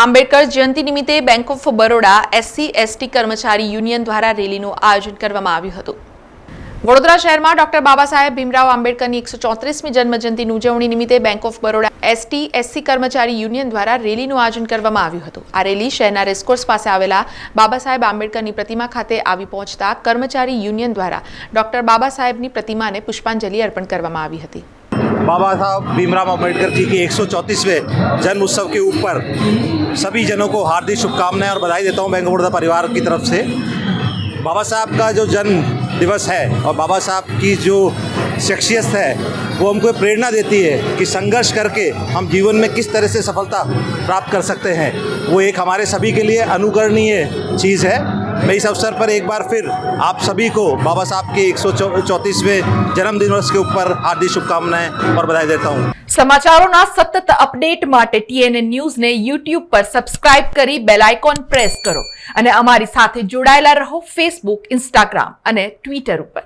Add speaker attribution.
Speaker 1: આંબેડકર જયંતિ નિમિત્તે bank of Baroda SC ST કર્મચારી union દ્વારા રેલીનું આયોજન કરવામાં આવ્યું હતું. વડોદરા શહેરમાં ડોક્ટર બાબા સાહેબ ભીમરાવ આંબેડકરની એકસો ચોત્રીસમી જન્મજયંતિની ઉજવણી નિમિત્તે bank of Baroda ST SC કર્મચારી યુનિયન દ્વારા રેલીનું આયોજન કરવામાં આવ્યું હતું. આ રેલી શહેરના રેસકોર્સ પાસે આવેલા બાબા સાહેબ આંબેડકરની પ્રતિમા ખાતે આવી પહોંચતા કર્મચારી યુનિયન દ્વારા ડોક્ટર બાબા સાહેબની પ્રતિમાને પુષ્પાંજલિ અર્પણ કરવામાં આવી હતી.
Speaker 2: बाबा साहब भीमराव अंबेडकर जी के एक जन्म उत्सव के ऊपर सभी जनों को हार्दिक शुभकामनाएँ और बधाई देता हूँ बैंक बड़ौदा परिवार की तरफ़ से। बाबा साहब का जो जन्म दिवस है और बाबा साहब की जो शख्सियत है, वो हमको प्रेरणा देती है कि संघर्ष करके हम जीवन में किस तरह से सफलता प्राप्त कर सकते हैं। वो एक हमारे सभी के लिए अनुकरणीय चीज़ है। मैं इस अवसर पर एक बार फिर आप सभी को बाबा साहब के एक सौ चौंतीसवें जन्मदिन दिवस के ऊपर हार्दिक शुभकामनाएं और बधाई देता हूँ
Speaker 1: સમાચારોના સતત અપડેટ માટે ટીએનએ ન્યૂઝને યુટ્યુબ પર સબસ્ક્રાઇબ કરી બેલ આઇકોન પ્રેસ કરો અને અમારી સાથે જોડાયેલા રહો ફેસબુક ઇન્સ્ટાગ્રામ અને ટ્વિટર ઉપર